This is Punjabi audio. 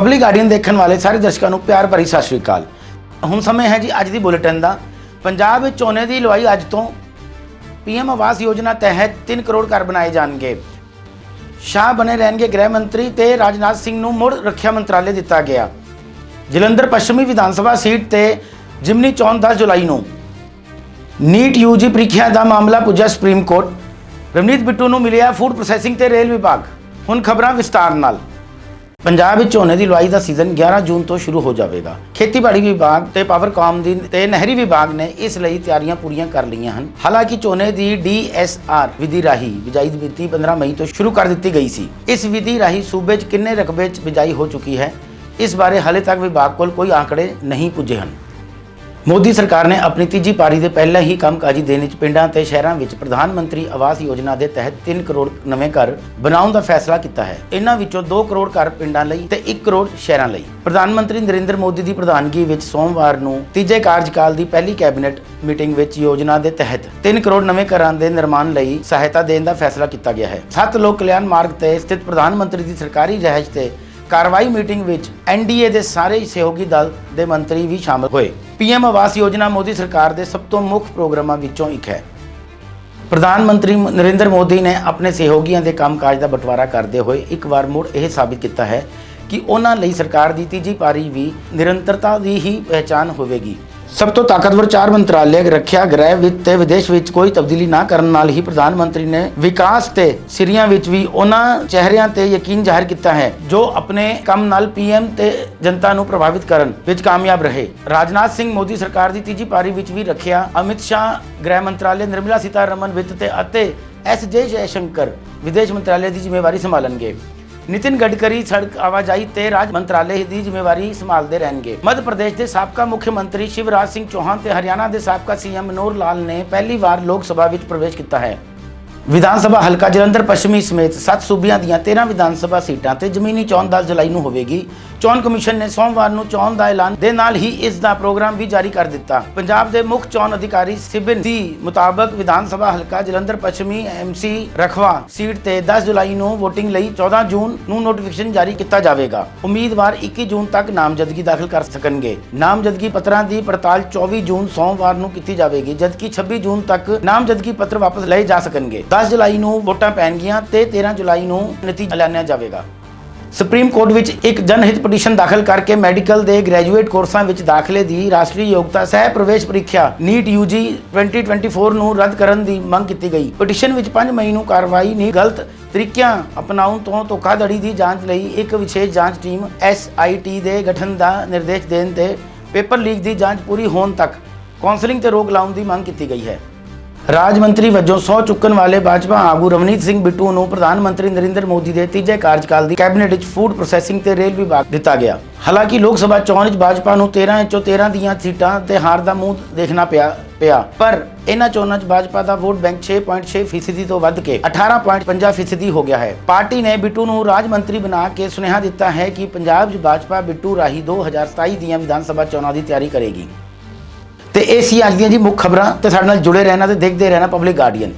ਪਬਲਿਕ ਗਾਰਡੀਅਨ ਦੇਖਣ ਵਾਲੇ ਸਾਰੇ ਦਰਸ਼ਕਾਂ ਨੂੰ ਪਿਆਰ ਭਰੀ ਸਤਿ ਸ਼੍ਰੀ ਅਕਾਲ। ਹੁਣ ਸਮੇਂ ਹੈ ਜੀ ਅੱਜ ਦੀ ਬੁਲੇਟਿਨ ਦਾ। ਪੰਜਾਬ ਵਿੱਚ ਝੋਨੇ ਦੀ ਲਵਾਈ ਅੱਜ ਤੋਂ ਪੀਐਮ ਆਵਾਸ ਯੋਜਨਾ ਤਹਿਤ 3 ਕਰੋੜ ਘਰ ਬਣਾਏ ਜਾਣਗੇ। ਸ਼ਾਹ ਬਣੇ ਰਹਿਣਗੇ ਗ੍ਰਹਿ ਮੰਤਰੀ ਤੇ ਰਾਜਨਾਥ ਸਿੰਘ ਨੂੰ ਮੁੜ ਰੱਖਿਆ ਮੰਤਰਾਲੇ ਦਿੱਤਾ ਗਿਆ। ਜਲੰਧਰ ਪੱਛਮੀ ਵਿਧਾਨ ਸਭਾ ਸੀਟ ਤੇ ਜਿਮਨੀ ਚੋਣ 10 ਜੁਲਾਈ ਨੂੰ। ਨੀਟ ਯੂਜੀ ਪ੍ਰੀਖਿਆ ਦਾ ਮਾਮਲਾ ਪੁੱਜਾ ਸੁਪਰੀਮ ਕੋਰਟ। ਰਵਨੀਤ ਬਿੱਟੂ ਨੂੰ ਮਿਲਿਆ ਫੂਡ ਪ੍ਰੋਸੈਸਿੰਗ ਤੇ ਰੇਲ ਵਿਭਾਗ। ਹੁਣ ਖਬਰਾਂ ਵਿਸਤਾਰ ਨਾਲ। ਪੰਜਾਬ ਵਿੱਚ ਝੋਨੇ ਦੀ ਲਵਾਈ ਦਾ ਸੀਜ਼ਨ 11 ਜੂਨ ਤੋਂ ਸ਼ੁਰੂ ਹੋ ਜਾਵੇਗਾ। ਖੇਤੀਬਾੜੀ ਵਿਭਾਗ ਤੇ ਪਾਵਰਕਾਮ ਦੀ ਤੇ ਨਹਿਰੀ ਵਿਭਾਗ ਨੇ ਇਸ ਲਈ ਤਿਆਰੀਆਂ ਪੂਰੀਆਂ ਕਰ ਲਈਆਂ ਹਨ। ਹਾਲਾਂਕਿ ਝੋਨੇ ਦੀ ਡੀਐਸਆਰ ਵਿਧੀ ਰਾਹੀਂ ਬਿਜਾਈ ਦੀ ਮਿਤੀ 15 ਮਈ ਤੋਂ ਸ਼ੁਰੂ ਕਰ ਦਿੱਤੀ ਗਈ ਸੀ। ਇਸ ਵਿਧੀ ਰਾਹੀਂ ਸੂਬੇ 'ਚ ਕਿੰਨੇ ਰਕਬੇ 'ਚ ਬਿਜਾਈ ਹੋ ਚੁੱਕੀ ਹੈ? ਇਸ ਬਾਰੇ ਹਾਲੇ ਤੱਕ ਵਿਭਾਗ ਕੋਲ ਕੋਈ ਆંકੜੇ ਨਹੀਂ ਪੁੱਜੇ ਹਨ। ਮੋਦੀ ਸਰਕਾਰ ਨੇ ਆਪਣੀ ਤੀਜੀ ਪਾਰੀ ਦੇ ਪਹਿਲਾਂ ਹੀ ਕੰਮਕਾਜੀ ਦੇਣ ਵਿੱਚ ਪਿੰਡਾਂ ਤੇ ਸ਼ਹਿਰਾਂ ਵਿੱਚ ਪ੍ਰਧਾਨ ਮੰਤਰੀ ਆਵਾਸ ਯੋਜਨਾ ਦੇ ਤਹਿਤ 3 ਕਰੋੜ ਨਵੇਂ ਘਰ ਬਣਾਉਣ ਦਾ ਫੈਸਲਾ ਕੀਤਾ ਹੈ। ਇਹਨਾਂ ਵਿੱਚੋਂ 2 ਕਰੋੜ ਘਰ ਪਿੰਡਾਂ ਲਈ ਤੇ 1 ਕਰੋੜ ਸ਼ਹਿਰਾਂ ਲਈ। ਪ੍ਰਧਾਨ ਮੰਤਰੀ ਨਰਿੰਦਰ ਮੋਦੀ ਦੀ ਪ੍ਰਧਾਨਗੀ ਵਿੱਚ ਸੋਮਵਾਰ ਨੂੰ ਤੀਜੇ ਕਾਰਜਕਾਲ ਦੀ ਪਹਿਲੀ ਕੈਬਨਿਟ ਮੀਟਿੰਗ ਵਿੱਚ ਯੋਜਨਾ ਦੇ ਤਹਿਤ 3 ਕਰੋੜ ਨਵੇਂ ਘਰਾਂ ਦੇ ਨਿਰਮਾਣ ਲਈ ਸਹਾਇਤਾ ਦੇਣ ਦਾ ਫੈਸਲਾ ਕੀਤਾ ਗਿਆ ਹੈ। ਸੱਤ ਲੋਕ ਕਲਿਆਣ ਮਾਰਗ ਤੇ ਸਥਿਤ ਪ੍ਰਧਾਨ ਮੰਤਰੀ ਦੀ ਸਰਕਾਰੀ ਰਿਹਾਇਸ਼ ਤੇ ਕਾਰਵਾਈ ਮੀਟਿੰਗ ਵਿੱਚ ਐਨਡੀਏ ਦੇ ਸਾਰੇ ਸਹਿਯੋਗੀ ਦਲ ਦੇ ਮੰਤਰੀ ਵੀ ਸ਼ਾਮਲ ਹੋਏ। ਪੀਐਮ ਆਵਾਸ ਯੋਜਨਾ ਮੋਦੀ ਸਰਕਾਰ ਦੇ ਸਭ ਤੋਂ ਮੁੱਖ ਪ੍ਰੋਗਰਾਮਾਂ ਵਿੱਚੋਂ ਇੱਕ ਹੈ। ਪ੍ਰਧਾਨ ਮੰਤਰੀ ਨਰਿੰਦਰ ਮੋਦੀ ਨੇ ਆਪਣੇ ਸਹਿਯੋਗੀਆਂ ਦੇ ਕੰਮਕਾਜ ਦਾ ਬਟਵਾਰਾ ਕਰਦੇ ਹੋਏ ਇੱਕ ਵਾਰ ਮੁੜ ਇਹ ਸਾਬਿਤ ਕੀਤਾ ਹੈ ਕਿ ਉਹਨਾਂ ਲਈ ਸਰਕਾਰ ਦੀ ਤੀਜੀ ਪਾਰੀ ਵੀ ਨਿਰੰਤਰਤਾ ਦੀ ਹੀ ਪਹਿਚਾਨ ਹੋਵੇਗੀ। ਸਭ ਤੋਂ ਤਾਕਤਵਰ ਚਾਰ ਮੰਤਰਾਲੇ ਰੱਖਿਆ ਗ੍ਰਹਿ ਵਿੱਚ ਤੇ ਵਿਦੇਸ਼ ਵਿੱਚ ਕੋਈ ਤਬਦੀਲੀ ਨਾ ਕਰਨ ਨਾਲ ਹੀ ਪ੍ਰਧਾਨ ਮੰਤਰੀ ਨੇ ਵਿਕਾਸ ਤੇ ਸਿਰੀਆਂ ਵਿੱਚ ਵੀ ਉਹਨਾਂ ਚਿਹਰਿਆਂ ਤੇ ਯਕੀਨ ਜ਼ਾਹਰ ਕੀਤਾ ਹੈ, ਜੋ ਆਪਣੇ ਕੰਮ ਨਾਲ ਪੀਐਮ ਤੇ ਜਨਤਾ ਨੂੰ ਪ੍ਰਭਾਵਿਤ ਕਰਨ ਵਿੱਚ ਕਾਮਯਾਬ ਰਹੇ। ਰਾਜਨਾਥ ਸਿੰਘ ਮੋਦੀ ਸਰਕਾਰ ਦੀ ਤੀਜੀ ਪਾਰੀ ਵਿੱਚ ਵੀ ਰੱਖਿਆ ਅਮਿਤ ਸ਼ਾਹ, ਗ੍ਰਹਿ ਮੰਤਰਾਲੇ ਨਿਰਮਲਾ ਸੀਤਾਰਮਨ ਵਿੱਤ ਤੇ ਅਤੇ ਐਸ ਜੇ ਜੈਸ਼ੰਕਰ ਵਿਦੇਸ਼ ਮੰਤਰਾਲੇ ਦੀ ਜ਼ਿੰਮੇਵਾਰੀ ਸੰਭਾਲਣਗੇ। ਨਿਤਿਨ ਗਡਕਰੀ, ਸੜਕ ਆਵਾਜਾਈ ਤੇ ਰਾਜ ਮੰਤਰਾਲੇ ਦੀ ਜ਼ਿੰਮੇਵਾਰੀ ਸੰਭਾਲਦੇ ਰਹਿਣਗੇ। ਮੱਧ ਪ੍ਰਦੇਸ਼ ਦੇ ਸਾਬਕਾ ਮੁੱਖ ਮੰਤਰੀ ਸ਼ਿਵਰਾਜ ਸਿੰਘ ਚੌਹਾਨ ਤੇ ਹਰਿਆਣਾ ਦੇ ਸਾਬਕਾ ਸੀਐਮ ਮਨੋਹਰ ਲਾਲ ਨੇ ਪਹਿਲੀ ਵਾਰ ਲੋਕ ਸਭਾ ਵਿੱਚ ਪ੍ਰਵੇਸ਼ ਕੀਤਾ ਹੈ। ਵਿਧਾਨ ਸਭਾ ਹਲਕਾ ਜਲੰਧਰ ਪੱਛਮੀ ਸਮੇਤ 7 ਸੂਬਿਆਂ ਦੀਆਂ 13 ਵਿਧਾਨ ਸਭਾ ਸੀਟਾਂ ਤੇ ਜ਼ਮੀਨੀ ਚੋਣ 10 ਜੁਲਾਈ ਨੂੰ ਹੋਵੇਗੀ। ਚੋਣ ਕਮਿਸ਼ਨ ਨੇ ਸੋਮਵਾਰ ਨੂੰ ਚੋਣ ਦਾ ਐਲਾਨ ਦੇ ਨਾਲ ਹੀ ਇਸ ਦਾ ਪ੍ਰੋਗਰਾਮ ਵੀ ਜਾਰੀ ਕਰ ਦਿੱਤਾ। ਪੰਜਾਬ ਦੇ ਮੁੱਖ ਚੋਣ ਅਧਿਕਾਰੀ ਸਿਬਨ ਦੀ ਮੁਤਾਬਕ ਵਿਧਾਨ ਸਭਾ ਹਲਕਾ ਜਲੰਧਰ ਪੱਛਮੀ ਐਮਸੀ ਰਖਵਾ ਸੀਟ ਤੇ 10 ਜੁਲਾਈ ਨੂੰ VOTING ਲਈ 14 ਜੂਨ ਨੂੰ ਨੋਟੀਫਿਕੇਸ਼ਨ ਜਾਰੀ ਕੀਤਾ ਜਾਵੇਗਾ। ਉਮੀਦਵਾਰ 21 ਜੂਨ ਤੱਕ ਨਾਮਜ਼ਦਗੀ ਦਾਖਲ ਕਰ ਸਕਣਗੇ। ਨਾਮਜ਼ਦਗੀ ਪੱਤਰਾਂ ਦੀ ਪੜਤਾਲ 24 ਜੂਨ ਸੋਮਵਾਰ ਨੂੰ ਕੀਤੀ ਜਾਵੇਗੀ, ਜਦਕਿ 26 ਜੂਨ ਤੱਕ ਨਾਮਜ਼ਦਗੀ ਪੱਤਰ ਵਾਪਸ ਲਏ ਜਾ ਸਕਣਗੇ। 10 ਜੁਲਾਈ ਨੂੰ ਵੋਟਾਂ ਪੈਣਗੀਆਂ ਤੇ 13 ਜੁਲਾਈ ਨੂੰ ਨਤੀਜਾ ਐਲਾਨਿਆ ਜਾਵੇਗਾ। ਸੁਪਰੀਮ ਕੋਰਟ ਵਿੱਚ ਇੱਕ ਜਨਹਿਤ ਪਟੀਸ਼ਨ ਦਾਖਲ ਕਰਕੇ ਮੈਡੀਕਲ ਦੇ ਗ੍ਰੈਜੂਏਟ ਕੋਰਸਾਂ ਵਿੱਚ ਦਾਖਲੇ ਦੀ ਰਾਸ਼ਟਰੀ ਯੋਗਤਾ ਸਹਿ ਪ੍ਰਵੇਸ਼ ਪ੍ਰੀਖਿਆ, ਨੀਟ ਯੂਜੀ 2024 ਨੂੰ ਰੱਦ ਕਰਨ ਦੀ ਮੰਗ ਕੀਤੀ ਗਈ। ਪਟੀਸ਼ਨ ਵਿੱਚ 5 ਮਈ ਨੂੰ ਕਾਰਵਾਈ ਨਹੀਂ ਗਲਤ ਤਰੀਕਿਆਂ ਅਪਣਾਉਣ ਤੋਂ ਧੋਖਾਧੜੀ ਦੀ ਜਾਂਚ ਲਈ ਇੱਕ ਵਿਸ਼ੇਸ਼ ਜਾਂਚ ਟੀਮ SIT ਦੇ ਗਠਨ ਦਾ ਨਿਰਦੇਸ਼ ਦੇਣ ਤੇ ਪੇਪਰ ਲੀਕ ਦੀ ਜਾਂਚ ਪੂਰੀ ਹੋਣ ਤੱਕ ਕਾਉਂਸਲਿੰਗ ਤੇ ਰੋਕ ਲਾਉਣ ਦੀ ਮੰਗ ਕੀਤੀ ਗਈ ਹੈ। ਰਾਜ ਮੰਤਰੀ ਵਜੋਂ ਸਹੁੰ ਚੁੱਕਣ ਵਾਲੇ ਭਾਜਪਾ ਆਗੂ ਰਵਨੀਤ ਸਿੰਘ ਬਿੱਟੂ ਨੂੰ ਪ੍ਰਧਾਨ ਮੰਤਰੀ ਨਰਿੰਦਰ ਮੋਦੀ ਦੇ ਤੀਜੇ ਕਾਰਜਕਾਲ ਦੀ ਕੈਬਨਿਟ ਵਿੱਚ ਫੂਡ ਪ੍ਰੋਸੈਸਿੰਗ ਤੇ ਰੇਲ ਵਿਭਾਗ ਦਿੱਤਾ ਗਿਆ। ਹਾਲਾਂਕਿ ਲੋਕ ਸਭਾ ਚੋਣ ਵਿੱਚ ਭਾਜਪਾ ਨੂੰ 13 ਵਿੱਚੋਂ 13 ਦੀਆਂ ਸੀਟਾਂ ਤੇ ਹਾਰ ਦਾ ਮੂੰਹ ਦੇਖਣਾ ਪਿਆ ਪਿਆ। ਪਰ ਇਹਨਾਂ ਚੋਣਾਂ 'ਚ ਭਾਜਪਾ ਦਾ ਵੋਟ ਬੈਂਕ 6.6 ਫੀਸਦੀ ਤੋਂ ਵੱਧ ਕੇ 18.50 ਫੀਸਦੀ ਹੋ ਗਿਆ ਹੈ। ਪਾਰਟੀ ਨੇ ਬਿੱਟੂ ਨੂੰ ਰਾਜ ਮੰਤਰੀ ਬਣਾ ਕੇ ਸੁਨੇਹਾ ਦਿੱਤਾ ਹੈ ਕਿ ਪੰਜਾਬ 'ਚ ਭਾਜਪਾ ਬਿੱਟੂ ਰਾਹੀਂ 2027 ਦੀਆਂ ਵਿਧਾਨ ਸਭਾ ਚੋਣਾਂ ਦੀ ਤਿਆਰੀ ਕਰੇਗੀ। ਤੇ ਇਹ ਸੀ ਅੱਜ ਦੀਆਂ ਜੀ ਮੁੱਖ ਖਬਰਾਂ ਤੇ ਸਾਡੇ ਨਾਲ ਜੁੜੇ ਰਹਿਣਾ ਤੇ ਦੇਖਦੇ ਰਹਿਣਾ ਪਬਲਿਕ ਗਾਰਡੀਅਨ